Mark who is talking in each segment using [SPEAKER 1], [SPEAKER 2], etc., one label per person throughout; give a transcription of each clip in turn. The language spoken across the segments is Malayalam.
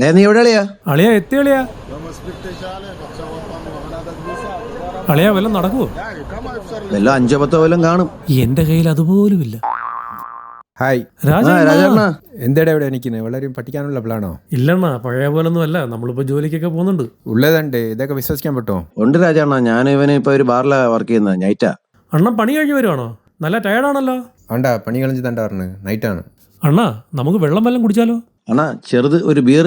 [SPEAKER 1] നീ എവിടെ അളിയാ
[SPEAKER 2] അളിയാ എത്തി അളിയാ. അളിയാ വല്ലതും നടക്കുവോ?
[SPEAKER 1] വല്ല അഞ്ചോ പത്തോ വല്ലതും കാണും.
[SPEAKER 2] എന്റെ കയ്യിൽ അതുപോലുമില്ല.
[SPEAKER 3] ഹായ്.
[SPEAKER 2] രാജാ
[SPEAKER 1] രാജേണ്ണ.
[SPEAKER 3] എന്തേടാ ഇവിടെ നിൽക്കുന്നത് വളരെ പഠിക്കാനുള്ള പ്ലാണോ
[SPEAKER 2] ഇല്ലണ്ണാ പഴയ പോലൊന്നും അല്ല നമ്മളിപ്പോ ജോലിക്കൊക്കെ പോകുന്നുണ്ട്.
[SPEAKER 3] ഉള്ളതണ്ട്. ഇതൊക്കെ വിശ്വസിക്കാൻ പറ്റുമോ?
[SPEAKER 1] ഉണ്ട് രാജേണ്ണ. ഞാൻ ഇവന് ഇപ്പൊ ഒരു ബാറിലാ വർക്ക് ചെയ്യുന്നത് നൈറ്റാ
[SPEAKER 2] അണ്ണൻ പണി കഴിഞ്ഞ് വരുവാണോ? നല്ല ടയർഡാണല്ലോ
[SPEAKER 3] വേണ്ട പണി കളഞ്ഞ് തണ്ട പറഞ്ഞു. നൈറ്റാണ്
[SPEAKER 2] അണ്ണാ നമുക്ക് വെള്ളം വല്ലതും കുടിച്ചാലോ?
[SPEAKER 1] അണ്ണാ ചെറുത് ഒരു ബിയർ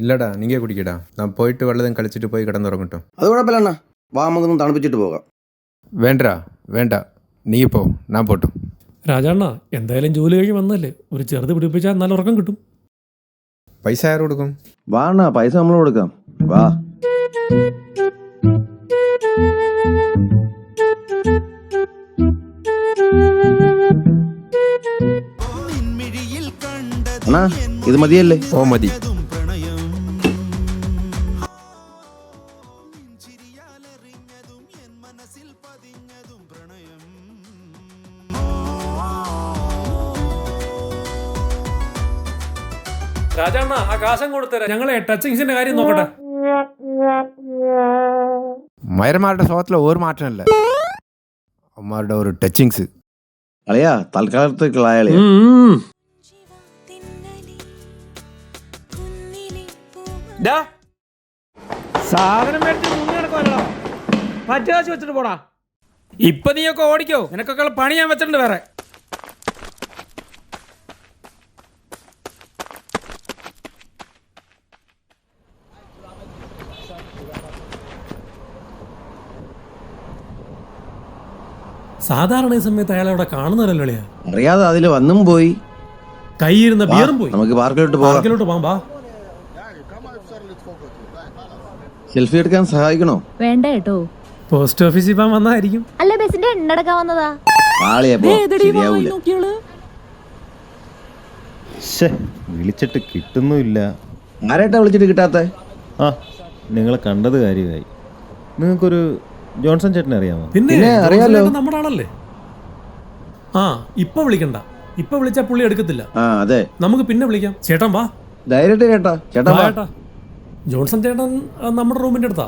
[SPEAKER 3] ഇല്ലടാ നീങ്ങ കുടിക്കടാ. ഞാൻ പോയിട്ട് വെള്ളതും കളിച്ചിട്ട് പോയി കിടന്നുറങ്ങട്ടോ.
[SPEAKER 1] അത് കുഴപ്പമില്ല വാ നമുക്കൊന്ന് തണുപ്പിച്ചിട്ട് പോകാം.
[SPEAKER 3] വേണ്ടടാ വേണ്ട. നീ പോ ഞാൻ പോട്ടു.
[SPEAKER 2] രാജാണ്ണ എന്തായാലും ജോലി കഴിഞ്ഞ് വന്നല്ലേ? ഒരു ചെറുത് പിടിപ്പിച്ചാൽ നല്ല ഉറക്കം കിട്ടും.
[SPEAKER 3] പൈസ ആരും കൊടുക്കും?
[SPEAKER 1] വാ അണ്ണാ പൈസ നമ്മൾ കൊടുക്കാം. വാ. അണ്ണാ ഇത് മതിയല്ലേ?
[SPEAKER 3] ഓ മതി.
[SPEAKER 2] കാശം കൊടുത്തരാ. ഞങ്ങളെ ടച്ചിങ്സിന്റെ കാര്യം നോക്കട്ടെ.
[SPEAKER 3] മയന്മാരുടെ സ്വഭാവത്തിൽ ഒരു മാറ്റമല്ല. അമ്മാരുടെ ഒരു ടച്ചിങ്സ്.
[SPEAKER 1] അളിയാ തൽക്കാലത്തേക്കുള്ള അളിയാ
[SPEAKER 2] ഡാ, സാധനം മേടിച്ച് മുങ്ങി നടക്കുമല്ലോ പറ്റുകാശ് വെച്ചിട്ട് പോടാ. ഇപ്പൊ നീയൊക്കെ ഓടിക്കോ. നിനക്കൊക്കെ പണി ഞാൻ വെച്ചിട്ടുണ്ട് വേറെ. സാധാരണ ഈ സമയത്ത് അയാൾ അവിടെ കാണുന്നല്ലോ അളിയാ
[SPEAKER 1] അറിയാതെ അതിൽ വന്നും പോയി.
[SPEAKER 2] കൈയിരുന്ന ബിയറും പോയി.
[SPEAKER 1] നമുക്ക് പാർക്കിലോട്ട് പോകാം
[SPEAKER 2] പാർക്കിലോട്ട് പോകാം വാ.
[SPEAKER 1] സെൽഫി എടുക്കാൻ സഹായിക്കണോ?
[SPEAKER 4] വേണ്ട കേട്ടോ.
[SPEAKER 2] പോസ്റ്റ് ഓഫീസിൽ പോകാൻ വന്നതായിരിക്കും
[SPEAKER 4] അല്ല ബസിന്റെ എണ്ണടക്കാൻ വന്നതാ.
[SPEAKER 1] ആളിയെ പോ ശരിയാവൂല.
[SPEAKER 5] ശ്ശേ വിളിച്ചിട്ട് കിട്ടുന്നുമില്ല.
[SPEAKER 1] ആരായിട്ടാ വിളിച്ചിട്ട് കിട്ടാത്ത?
[SPEAKER 5] ആ നിങ്ങൾ കണ്ടത് കാര്യമായി. നിങ്ങൾക്കൊരു ജോൺസൺ ചേട്ടനെ അറിയാമോ?
[SPEAKER 2] പിന്നെ
[SPEAKER 1] അറിയാലോ.
[SPEAKER 2] ജോൺസൺ നമ്മുടെ ആളല്ലേ? ആ ഇപ്പൊ വിളിക്കണ്ട. ഇപ്പൊ വിളിച്ചാ പുള്ളി എടുക്കത്തില്ല.
[SPEAKER 1] ആ അതെ.
[SPEAKER 2] നമുക്ക് പിന്നെ വിളിക്കാം. ചേട്ടൻ വാ.
[SPEAKER 1] ധൈര്യമായിട്ട് കേട്ടാ. ചേട്ടാ
[SPEAKER 2] വാ. ചേട്ടാ ജോൺസൺ ചേട്ടൻ ആ, നമ്മുടെ റൂമിന്റെ അടുത്താ.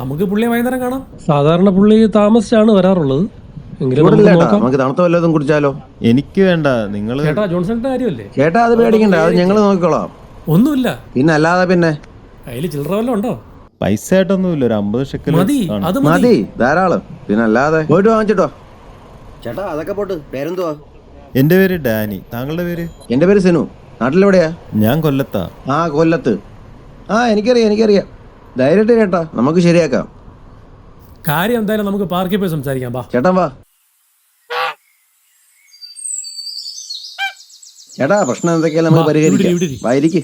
[SPEAKER 2] നമുക്ക് പുള്ളിയെ വൈകുന്നേരം കാണാം. സാധാരണ പുള്ളി താമസിച്ചാണ് വരാറുള്ളത്. എങ്കിലും നമുക്ക്
[SPEAKER 1] ചേട്ടാ
[SPEAKER 2] നോക്കാം.
[SPEAKER 1] നമുക്ക് തണുത്ത വല്ലതും കുടിച്ചാലോ?
[SPEAKER 5] എനിക്ക് വേണ്ട. നിങ്ങൾ
[SPEAKER 2] ചേട്ടാ ജോൺസന്റെ കാര്യമല്ലേ?
[SPEAKER 1] ചേട്ടാ അത് പേടിക്കണ്ട. അത് ഞങ്ങൾ നോക്കിക്കോളാം.
[SPEAKER 2] ഒന്നുമില്ല.
[SPEAKER 1] പിന്നെ അല്ലാതെ പിന്നെ.
[SPEAKER 2] കയ്യിൽ ചില്ലറ വല്ലതും ഉണ്ടോ?
[SPEAKER 5] പൈസ ആയിട്ടൊന്നുമില്ല ഒരു അമ്പത് ഷെക്കൽ
[SPEAKER 2] മതി അത് മതി.
[SPEAKER 1] മതി ധാരാളം. പിന്നെ അല്ലാതെ പോയിട്ട് വാങ്ങിച്ചിട്ടോ. ചേട്ടാ അതൊക്കെ പോട്ട്. പേരെന്തുവാ?
[SPEAKER 5] എന്റെ പേര് ഡാനി. താങ്കളുടെ പേര്?
[SPEAKER 1] എന്റെ പേര് സിനു. നാട്ടിലെവിടെയാ?
[SPEAKER 5] ഞാൻ കൊല്ലത്താ.
[SPEAKER 1] ആ കൊല്ലത്ത്. ആ എനിക്കറിയാം എനിക്കറിയാം. ധൈര്യമായിട്ട് കേട്ടാ നമുക്ക് ശരിയാക്കാം.
[SPEAKER 2] കാര്യം എന്തായാലും നമുക്ക് പാർക്കിൽ പോയി സംസാരിക്കാം വാ
[SPEAKER 1] ചേട്ടാ വാ. ചേട്ടാ പ്രശ്നം എന്തൊക്കെയാ നമ്മൾ
[SPEAKER 2] വാ, ഇവിടെ ഇരി, ഇവിടെ
[SPEAKER 1] പരിഹരിക്കാം
[SPEAKER 2] ഇരി.
[SPEAKER 1] വായിരിക്ക്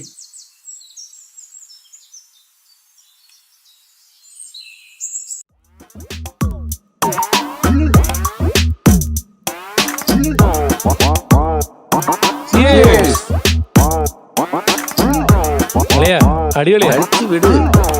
[SPEAKER 2] അടിപൊളിയാ.
[SPEAKER 1] കഴിച്ച് വിട്.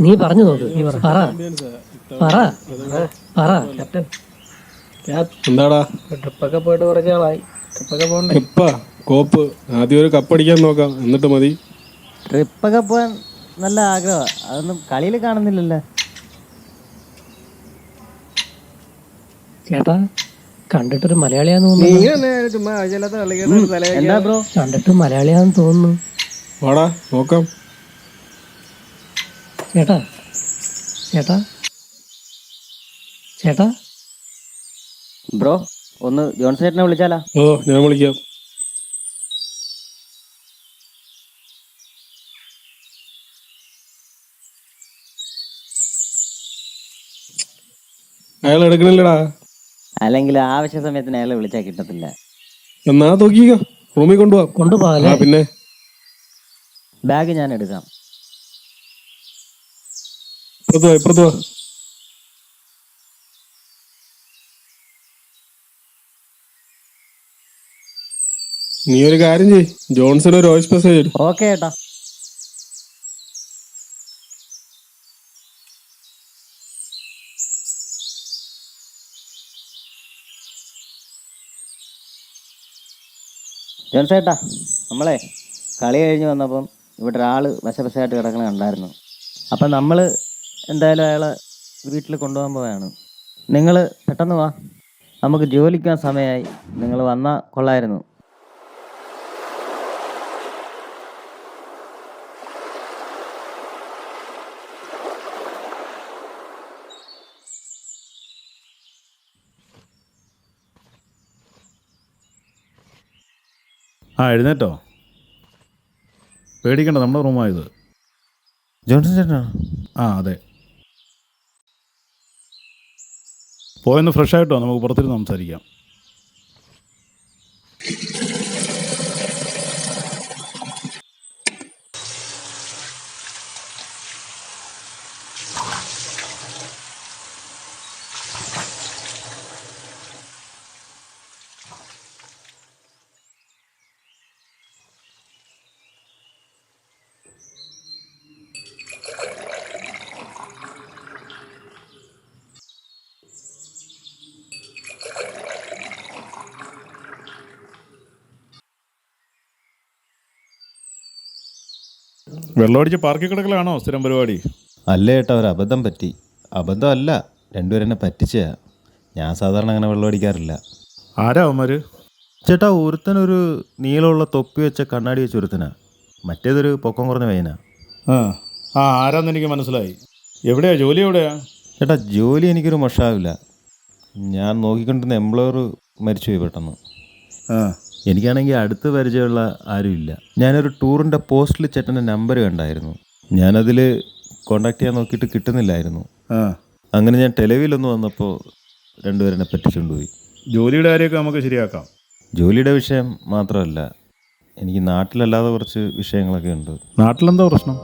[SPEAKER 6] നീ പറഞ്ഞു നോക്ക്. നീ പറ. പറ. പറ. ക്യാപ്റ്റൻ.
[SPEAKER 7] എന്താടാ?
[SPEAKER 6] ട്രിപ്പൊക്കെ പോയിട്ട് കുറച്ച് നാളായി. ട്രിപ്പൊക്കെ പോകണ്ടേ?
[SPEAKER 7] ഇപ്പ കോപ്പ്. ആദ്യം ഒരു കപ്പടിക്കാൻ നോക്കാം. എന്നിട്ട് മതി.
[SPEAKER 8] ട്രിപ്പൊക്കെ പോകാൻ നല്ല ആഗ്രഹമാണ് അതൊന്നും കളിയിൽ കാണുന്നില്ലല്ലോ.
[SPEAKER 6] ചേട്ടാ കണ്ടിട്ടൊരു മലയാളിയാന്ന് തോന്നുന്നു.
[SPEAKER 8] ചുമ്മാ എന്താ ബ്രോ?
[SPEAKER 6] കണ്ടിട്ട് മലയാളിയാന്ന് തോന്നുന്നു.
[SPEAKER 7] വാടാ നോക്കാം.
[SPEAKER 6] ചേട്ടാ ചേട്ടാ ചേട്ടാ.
[SPEAKER 8] ബ്രോ ഒന്ന് ജോൺസൺ ചേട്ടനെ വിളിച്ചാലാ.
[SPEAKER 7] ഓ ഞാൻ വിളിക്കാം. അയാൾ എടുക്കണില്ലടാ.
[SPEAKER 8] അല്ലെങ്കിൽ ആവശ്യ സമയത്തിന് അയാളെ വിളിച്ചാൽ കിട്ടത്തില്ല.
[SPEAKER 7] എന്നാ നോക്കിക്കോ റൂമിൽ കൊണ്ടുപോവാ. കൊണ്ടുപോകാം പിന്നെ.
[SPEAKER 8] ബാഗ് ഞാൻ എടുക്കാം.
[SPEAKER 7] ഇപ്പുറത്ത് ഇപ്പുറത്ത് നീ ഒരു കാര്യം ചെയ് ജോൺസൺ ഒരു വോയിസ് മെസ്സേജ് ഇടും
[SPEAKER 8] ഓക്കെ ചേട്ടാ ജോൺസ് ചേട്ടാ നമ്മളെ കളി കഴിഞ്ഞ് വന്നപ്പം ഇവിടെ ഒരാൾ വശപശയായിട്ട് കിടക്കണ കണ്ടായിരുന്നു. അപ്പം നമ്മൾ എന്തായാലും അയാളെ വീട്ടിൽ കൊണ്ടുപോകാൻ പോവാണ് നിങ്ങൾ പെട്ടെന്ന് വാ. നമുക്ക് ജോലിക്കാൻ സമയമായി. നിങ്ങൾ വന്നാൽ കൊള്ളായിരുന്നു.
[SPEAKER 9] ആ എഴുന്നേറ്റോ? പേടിക്കണ്ട നമ്മുടെ റൂമായത്
[SPEAKER 5] ജോൺസൺ ചേട്ടനാണ്?
[SPEAKER 9] ആ അതെ. പോയൊന്ന് ഫ്രഷ് ആയിട്ടോ നമുക്ക് പുറത്തിരുന്ന് സംസാരിക്കാം. വെള്ളമടിച്ച് പാർക്കി കിടക്കലാണോ സ്ഥിരം പരിപാടി?
[SPEAKER 5] അല്ല ഏട്ടാ ഒരു അബദ്ധം പറ്റി. അബദ്ധം അല്ല രണ്ടുപേരും എന്നെ പറ്റിച്ചയാ ഞാൻ സാധാരണ അങ്ങനെ വെള്ളം അടിക്കാറില്ല.
[SPEAKER 9] ആരാ അവന്മാർ
[SPEAKER 5] ചേട്ടാ ഒരുത്തനൊരു നീളമുള്ള തൊപ്പി വെച്ച കണ്ണാടി വെച്ച ഒരുത്തനാ. മറ്റേതൊരു പൊക്കം കുറഞ്ഞ പയ്യനാ.
[SPEAKER 9] ആ ആ ആരാന്ന് എനിക്ക് മനസ്സിലായി. എവിടെയാ ജോലി എവിടെയാ?
[SPEAKER 5] ചേട്ടാ ജോലി എനിക്കൊരു മഷാവില്ല ഞാൻ നോക്കിക്കൊണ്ടിരുന്ന എംപ്ലോയർ മരിച്ചുപോയി പെട്ടെന്ന്.
[SPEAKER 9] ആ.
[SPEAKER 5] എനിക്കാണെങ്കിൽ അടുത്ത് പരിചയമുള്ള ആരുമില്ല ഞാനൊരു ടൂറിന്റെ പോസ്റ്റിൽ ചേട്ടന്റെ നമ്പർ കണ്ടായിരുന്നു. ഞാനതിൽ കോണ്ടാക്ട് ചെയ്യാൻ നോക്കിയിട്ട് കിട്ടുന്നില്ലായിരുന്നു.
[SPEAKER 9] ആ.
[SPEAKER 5] അങ്ങനെ ഞാൻ ടെലിവിയിലൊന്ന് വന്നപ്പോൾ രണ്ടുപേരെന്നെ പറ്റിച്ചുകൊണ്ടുപോയി
[SPEAKER 9] ജോലിയുടെ കാര്യമൊക്കെ നമുക്ക് ശരിയാക്കാം.
[SPEAKER 5] ജോലിയുടെ വിഷയം മാത്രമല്ല എനിക്ക് നാട്ടിലല്ലാതെ കുറച്ച് വിഷയങ്ങളൊക്കെ ഉണ്ട്.
[SPEAKER 9] നാട്ടിലെന്താ പ്രശ്നം?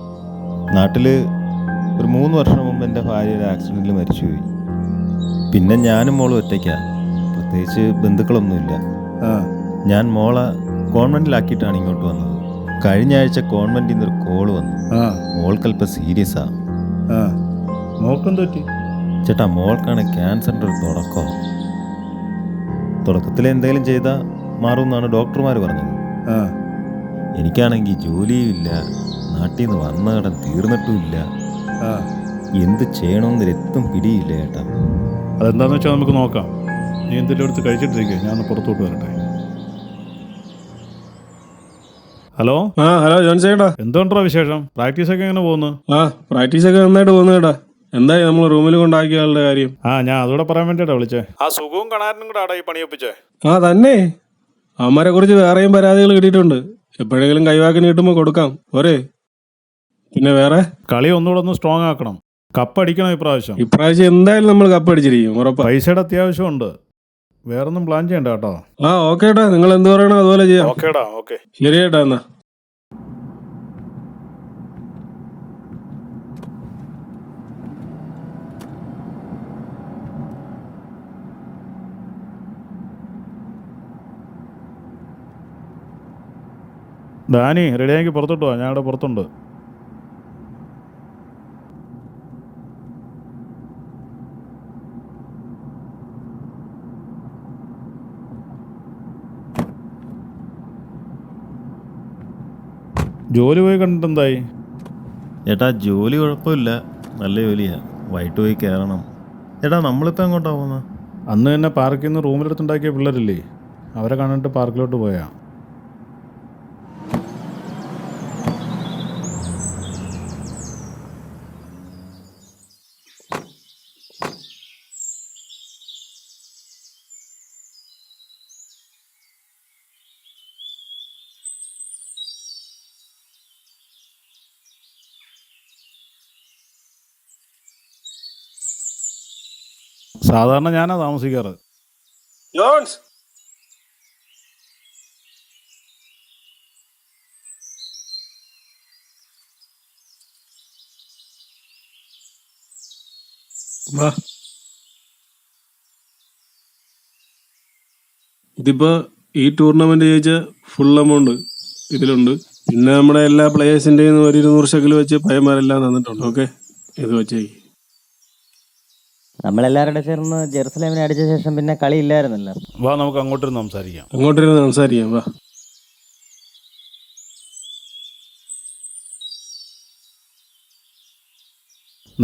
[SPEAKER 5] നാട്ടിൽ ഒരു മൂന്ന് വർഷം മുമ്പ് എന്റെ ഭാര്യ ഒരു ആക്സിഡന്റിൽ മരിച്ചുപോയി. പിന്നെ ഞാനും മോളും ഒറ്റയ്ക്കാണ് പ്രത്യേകിച്ച് ബന്ധുക്കളൊന്നുമില്ല.
[SPEAKER 9] ആ.
[SPEAKER 5] ഞാൻ മോളെ കോൺവെന്റിലാക്കിയിട്ടാണ് ഇങ്ങോട്ട് വന്നത്. കഴിഞ്ഞ ആഴ്ച നിന്ന് നിന്നൊരു കോൾ വന്നു.
[SPEAKER 9] ആ.
[SPEAKER 5] മോൾക്കല്പം സീരിയസാ.
[SPEAKER 9] ആ. മോൾക്കും തോറ്റി
[SPEAKER 5] ചേട്ടാ മോൾക്കാണ് ക്യാൻസറിന്റെ ഒരു തുടക്കം. തുടക്കത്തിൽ എന്തെങ്കിലും ചെയ്താൽ മാറുമെന്നാണ് ഡോക്ടർമാർ പറഞ്ഞത്.
[SPEAKER 9] ആ.
[SPEAKER 5] എനിക്കാണെങ്കിൽ ജോലിയും ഇല്ല. നാട്ടിൽ നിന്ന് വന്ന കടം തീർന്നിട്ടുമില്ല
[SPEAKER 9] ആ.
[SPEAKER 5] എന്ത് ചെയ്യണമെന്ന് രക്തം പിടിയില്ല ചേട്ടാ.
[SPEAKER 9] അതെന്താന്ന് വെച്ചാൽ നമുക്ക് നോക്കാം. നീ എന്തെങ്കിലും എടുത്ത് കഴിച്ചിട്ടിരിക്കുക ഞാൻ പുറത്തോട്ട് വരട്ടെ. ഹലോ?
[SPEAKER 7] ആ ഹലോ ജോൺസൺ ചേട്ടാ.
[SPEAKER 9] എന്തുകൊണ്ടാ വിശേഷം? പ്രാക്ടീസ് ഒക്കെ എങ്ങനെ പോകുന്നു?
[SPEAKER 7] ആ പ്രാക്ടീസ് ഒക്കെ നന്നായിട്ട് പോകുന്നു കേട്ടാ എന്തായി നമ്മൾ റൂമിൽ കൊണ്ടാക്കിയ ആളുടെ കാര്യം?
[SPEAKER 9] ആ ഞാൻ അതോടെ പറയാൻ വേണ്ടിയിട്ടാ വിളിച്ചേ. ആ സുഖവും കണാരനും കൂടെ ആടാ ഈ പണിയൊപ്പിച്ചേ.
[SPEAKER 7] ആ തന്നെ. അമ്മരെ കുറിച്ച് വേറെയും പരാതികൾ കിട്ടിയിട്ടുണ്ട്. എപ്പോഴെങ്കിലും കൈവാക്കിന് കിട്ടുമ്പോൾ കൊടുക്കാം. ഒരേ പിന്നെ വേറെ?
[SPEAKER 9] കളി ഒന്നുകൂടെ ഒന്ന് സ്ട്രോങ് ആക്കണം. കപ്പടിക്കണം ഇപ്രാവശ്യം
[SPEAKER 7] ഇപ്രാവശ്യം എന്തായാലും നമ്മൾ കപ്പടിച്ചിരിക്കും ഉറപ്പാ.
[SPEAKER 9] പൈസയുടെ അത്യാവശ്യമുണ്ട്. വേറൊന്നും പ്ലാൻ ചെയ്യണ്ട കേട്ടോ.
[SPEAKER 7] ആ ഓക്കെ നിങ്ങൾ എന്ത് പറയണോ അതുപോലെ ചെയ്യാം.
[SPEAKER 9] ഓക്കേടാ ഓക്കെ
[SPEAKER 7] ശരി ഏട്ടാ എന്നാ.
[SPEAKER 9] ഡാനി റെഡിയാക്കി പുറത്തോട്ട് പോവാ ഞാൻ ഇവിടെ പുറത്തുണ്ട്. ജോലി പോയി കണ്ടിട്ട് എന്തായി
[SPEAKER 5] ചേട്ടാ ജോലി കുഴപ്പമില്ല. നല്ല ജോലിയാ. വൈകിട്ട് പോയി കയറണം ചേട്ടാ നമ്മളിപ്പോൾ എങ്ങോട്ടാ പോകുന്നത്
[SPEAKER 9] അന്ന് തന്നെ പാർക്കിൽ നിന്ന് റൂമിലെടുത്തുണ്ടാക്കിയ പിള്ളേരില്ലേ? അവരെ കണ്ടിട്ട് പാർക്കിലോട്ട് പോയാ. സാധാരണ ഞാനാ താമസിക്കാറ്.
[SPEAKER 7] ജോൺസ്! വാ. ഇതിപ്പോ ഈ ടൂർണമെന്റ് ജയിച്ച ഫുൾ എമൗണ്ട് ഇതിലുണ്ട്. പിന്നെ നമ്മുടെ എല്ലാ പ്ലേയേഴ്സിന്റെയും ഒരു ഇരുന്നൂറ് ശകൽ വെച്ച് പയ്യന്മാരെല്ലാം തന്നിട്ടുണ്ട്. ഓക്കെ ഇത് വെച്ചേക്ക്.
[SPEAKER 8] നമ്മളെല്ലാവരുടെ ചേർന്ന് ജെറുസലേമിനെ അടിച്ച ശേഷം പിന്നെ കളി ഇല്ലായിരുന്നല്ലോ.
[SPEAKER 9] വാ നമുക്ക് അങ്ങോട്ടിരുന്ന് സംസാരിക്കാം.
[SPEAKER 7] അങ്ങോട്ടിരുന്ന് സംസാരിക്കാം വാ.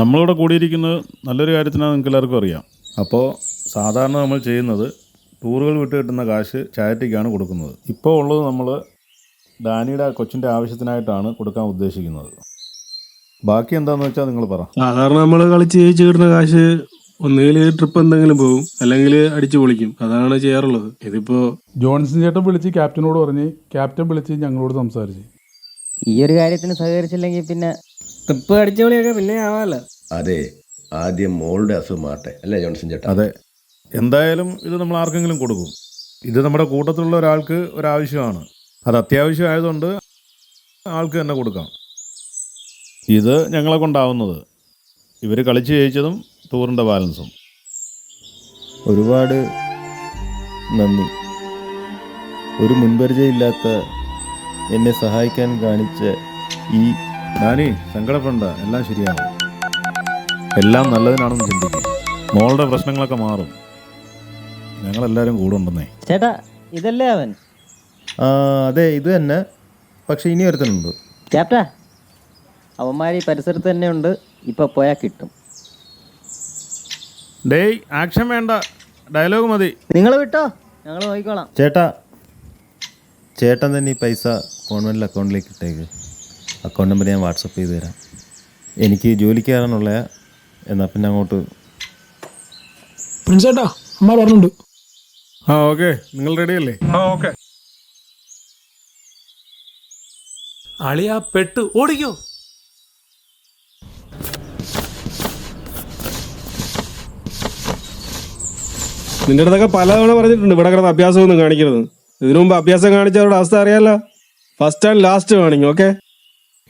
[SPEAKER 9] നമ്മളിവിടെ കൂടിയിരിക്കുന്നത് നല്ലൊരു കാര്യത്തിനാണ് നിങ്ങൾക്ക് എല്ലാവർക്കും അറിയാം. അപ്പോൾ സാധാരണ നമ്മൾ ചെയ്യുന്നത് ടൂറുകൾ വിട്ട് കിട്ടുന്ന കാശ് ചാരിറ്റിക്കാണ് കൊടുക്കുന്നത്. ഇപ്പോൾ ഉള്ളത് നമ്മൾ ഡാനിയുടെ കൊച്ചിന്റെ ആവശ്യത്തിനായിട്ടാണ് കൊടുക്കാൻ ഉദ്ദേശിക്കുന്നത്. ബാക്കി എന്താണെന്ന് വെച്ചാൽ നിങ്ങൾ പറ.
[SPEAKER 7] സാധാരണ നമ്മൾ കളിച്ച് ജയിച്ച് കിട്ടുന്ന കാശ് ഒന്നുകിൽ ട്രിപ്പ് എന്തെങ്കിലും പോകും അല്ലെങ്കിൽ അടിച്ചു പൊളിക്കും. അതാണ് ചെയ്യാറുള്ളത്. ഇതിപ്പോ
[SPEAKER 10] ജോൺസൺ ചേട്ടൻ വിളിച്ച് ക്യാപ്റ്റനോട് പറഞ്ഞ് ക്യാപ്റ്റൻ വിളിച്ച് ഞങ്ങളോട് സംസാരിച്ചു.
[SPEAKER 8] ഈ ഒരു കാര്യത്തിന് സഹകരിച്ചില്ലെങ്കിൽ പിന്നെ ട്രിപ്പ് അടിച്ചു പൊളിയൊക്കെ പിന്നെ ആവാല്ലോ
[SPEAKER 1] അതെ ആദ്യം മോളുടെ അസുഖം മാട്ടെ അല്ലേ ജോൺസൺ ചേട്ടൻ
[SPEAKER 9] അതെ. എന്തായാലും ഇത് നമ്മൾ ആർക്കെങ്കിലും കൊടുക്കും. ഇത് നമ്മുടെ കൂട്ടത്തിലുള്ള ഒരാൾക്ക് ഒരാവശ്യമാണ്. അത് അത്യാവശ്യമായതുകൊണ്ട് ആൾക്ക് തന്നെ കൊടുക്കാം. ഇത് ഞങ്ങളെ കൊണ്ടാവുന്നത്. ഇവർ കളിച്ച് ജയിച്ചതും ടൂറിന്റെ ബാലൻസും.
[SPEAKER 5] ഒരുപാട് നന്ദി. ഒരു മുൻപരിചയമില്ലാത്ത എന്നെ സഹായിക്കാൻ കാണിച്ച ഈ
[SPEAKER 9] നാനി സങ്കടപ്പെടണ്ട. എല്ലാം ശരിയാണ് എല്ലാം നല്ലതിനാണെന്ന് ചിന്തിക്കും. മോളുടെ പ്രശ്നങ്ങളൊക്കെ മാറും. ഞങ്ങളെല്ലാവരും കൂടെ ഉണ്ടെന്നേ.
[SPEAKER 8] ചേട്ടാ ഇതല്ലേ അവൻ?
[SPEAKER 5] ആ അതെ ഇത് തന്നെ. പക്ഷെ ഇനി ഒരുത്തനുണ്ട്.
[SPEAKER 8] ചേട്ടാ അവന്മാർ ഈ പരിസരത്ത് തന്നെ ഉണ്ട്. ഇപ്പൊ പോയാൽ കിട്ടും.
[SPEAKER 9] ഡേയ് ആക്ഷൻ വേണ്ട. ഡയലോഗ് മതി.
[SPEAKER 8] നിങ്ങൾ വിട്ടോ? ഞങ്ങൾ നോക്കിക്കോളാം.
[SPEAKER 5] ചേട്ടാ ചേട്ടൻ തന്നെ ഈ പൈസ കോൺവെന്റിൽ അക്കൗണ്ടിലേക്ക് ഇട്ടേക്ക്. അക്കൗണ്ട് നമ്പർ ഞാൻ വാട്സപ്പ് ചെയ്ത് തരാം. എനിക്ക് ജോലിക്ക് കയറാനുള്ള എന്നാൽ പിന്നെ അങ്ങോട്ട്.
[SPEAKER 2] പ്രിൻസേട്ടാ അമ്മ പറഞ്ഞിട്ടുണ്ട്.
[SPEAKER 9] ആ ഓക്കെ നിങ്ങൾ റെഡിയല്ലേ
[SPEAKER 2] അളിയാ പെട്ട് ഓടിക്കോ.
[SPEAKER 7] നിന്റെ അടുത്തൊക്കെ പലതവണ പറഞ്ഞിട്ടുണ്ട് ഇവിടെ കിടന്ന് അഭ്യാസം ഒന്നും കാണിക്കരുത് ഇതിനു മുമ്പ് അഭ്യാസം കാണിച്ചവരുടെ അവസ്ഥ അറിയാലോ. ഫസ്റ്റ് ആൻഡ് ലാസ്റ്റ് കാണിക്കും ഓക്കെ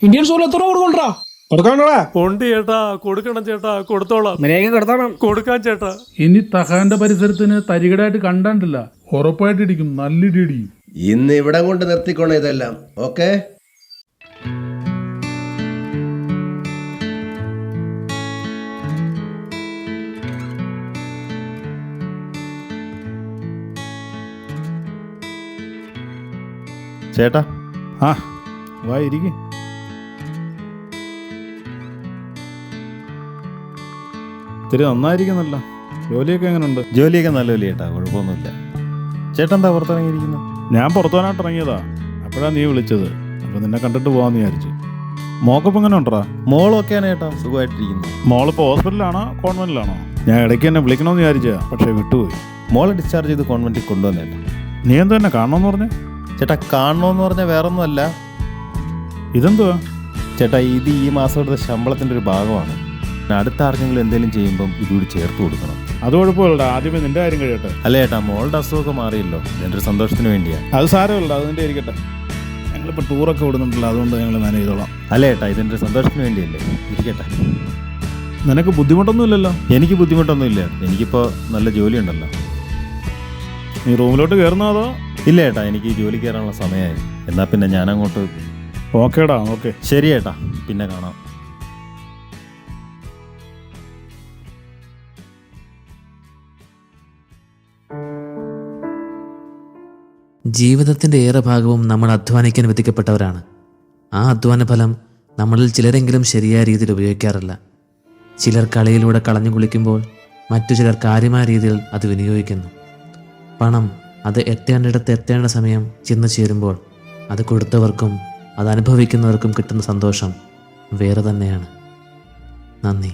[SPEAKER 2] ഇന്ത്യൻ സോൾ എത്ര കൊടുക്കണ്ടാ
[SPEAKER 7] കൊടുക്കാണ്ടോടാ.
[SPEAKER 2] ഉണ്ട് ചേട്ടാ കൊടുക്കണം ചേട്ടാ കൊടുത്തോളാം.
[SPEAKER 8] കൊടുത്തോണം
[SPEAKER 2] കൊടുക്കാൻ ചേട്ടാ.
[SPEAKER 10] ഇനി തഹാന്റെ പരിസരത്തിന് തരികടായിട്ട് കണ്ടാണ്ടില്ല. ഉറപ്പായിട്ട് ഇടിക്കും നല്ല ഇടി ഇടിയും
[SPEAKER 1] ഇന്ന് ഇവിടെ കൊണ്ട് നിർത്തിക്കോണം ഇതെല്ലാം ഓക്കെ
[SPEAKER 5] ചേട്ടാ.
[SPEAKER 9] ആ വാ ഇരിക്കും. ഇത്തിരി നന്നായിരിക്കുന്നല്ല. ജോലിയൊക്കെ എങ്ങനെയുണ്ട്
[SPEAKER 5] ജോലിയൊക്കെ നല്ല ജോലി ചേട്ടാ കുഴപ്പമൊന്നുമില്ല. ചേട്ടൻ എന്താ പുറത്തിറങ്ങിയിരിക്കുന്നത്
[SPEAKER 9] ഞാൻ പുറത്തുവാനായിട്ട് ഇറങ്ങിയതാ. അപ്പോഴാണ് നീ വിളിച്ചത്. അപ്പോൾ നിന്നെ കണ്ടിട്ട് പോകാമെന്ന് വിചാരിച്ചു. മോക്കപ്പ് എങ്ങനെ ഉണ്ടടാ?
[SPEAKER 5] മോളൊക്കെയാണ് ചേട്ടാ സുഖമായിട്ടിരിക്കുന്നു.
[SPEAKER 9] മോളിപ്പോൾ ഹോസ്പിറ്റലിലാണോ കോൺവെന്റിലാണോ? ഞാൻ ഇടയ്ക്ക് എന്നെ വിളിക്കണമെന്ന് വിചാരിച്ചാ പക്ഷേ വിട്ടുപോയി.
[SPEAKER 5] മോളെ ഡിസ്ചാർജ് ചെയ്ത് കോൺവെന്റിൽ കൊണ്ടുവന്നേട്ടാ.
[SPEAKER 9] നീ എന്താ എന്നെ കാണണമെന്ന് പറഞ്ഞേ?
[SPEAKER 5] ചേട്ടാ കാണണമെന്ന് പറഞ്ഞാൽ വേറൊന്നുമല്ല.
[SPEAKER 9] ഇതെന്തുവാ?
[SPEAKER 5] ചേട്ടാ ഇത് ഈ മാസം എടുത്ത ശമ്പളത്തിന്റെ ഒരു ഭാഗമാണ്. അടുത്ത ആർക്കെങ്കിലും എന്തെങ്കിലും ചെയ്യുമ്പം ഇതുകൂടി ചേർത്ത് കൊടുക്കണം.
[SPEAKER 9] അത് കുഴപ്പമില്ലടാ. ആദ്യമേ നിന്റെ കാര്യം കഴിയട്ടെ.
[SPEAKER 5] അല്ല ചേട്ടാ മോളുടെ അസുഖമൊക്കെ മാറിയല്ലോ. എന്റെ ഒരു സന്തോഷത്തിന് വേണ്ടിയാണ്
[SPEAKER 9] അത് സാരമില്ല അതിന്റെ ഇരിക്കട്ടെ ഞങ്ങളിപ്പോൾ ടൂറൊക്കെ വിടുന്നുണ്ടല്ലോ അതുകൊണ്ട് ഞങ്ങൾ മാനേജ് ചെയ്തോളാം.
[SPEAKER 5] അല്ല ചേട്ടാ ഇതെന്റെ ഒരു സന്തോഷത്തിന് വേണ്ടിയല്ലേ. ഇരിക്കട്ടെ.
[SPEAKER 9] നിനക്ക് ബുദ്ധിമുട്ടൊന്നുമില്ലല്ലോ?
[SPEAKER 5] എനിക്ക് ബുദ്ധിമുട്ടൊന്നുമില്ല. എനിക്കിപ്പോൾ നല്ല ജോലിയുണ്ടല്ലോ.
[SPEAKER 9] നീ റൂമിലോട്ട് കയറുന്നോ അതോ?
[SPEAKER 5] ഇല്ല ഏട്ടാ എനിക്ക് ജോലി കയറാനുള്ള സമയമായി. എന്നാൽ പിന്നെ ഞാൻ അങ്ങോട്ട്
[SPEAKER 9] ഓക്കേടാ ഓക്കെ.
[SPEAKER 5] ശരി ഏട്ടാ പിന്നെ കാണാം.
[SPEAKER 11] ജീവിതത്തിന്റെ ഏറെ ഭാഗവും നമ്മൾ അധ്വാനിക്കാൻ വിധിക്കപ്പെട്ടവരാണ്. ആ അധ്വാന ഫലം നമ്മളിൽ ചിലരെങ്കിലും ശരിയായ രീതിയിൽ ഉപയോഗിക്കാറില്ല. ചിലർ കളിയിലൂടെ കളഞ്ഞു കുളിക്കുമ്പോൾ മറ്റു ചിലർ കാര്യമായ രീതിയിൽ അത് വിനിയോഗിക്കുന്നു. പണം അത് എത്തേണ്ടിടത്ത് എത്തേണ്ട സമയം ചെന്നു ചേരുമ്പോൾ അത് കൊടുത്തവർക്കും അത് അനുഭവിക്കുന്നവർക്കും കിട്ടുന്ന സന്തോഷം വേറെ തന്നെയാണ്. നന്ദി.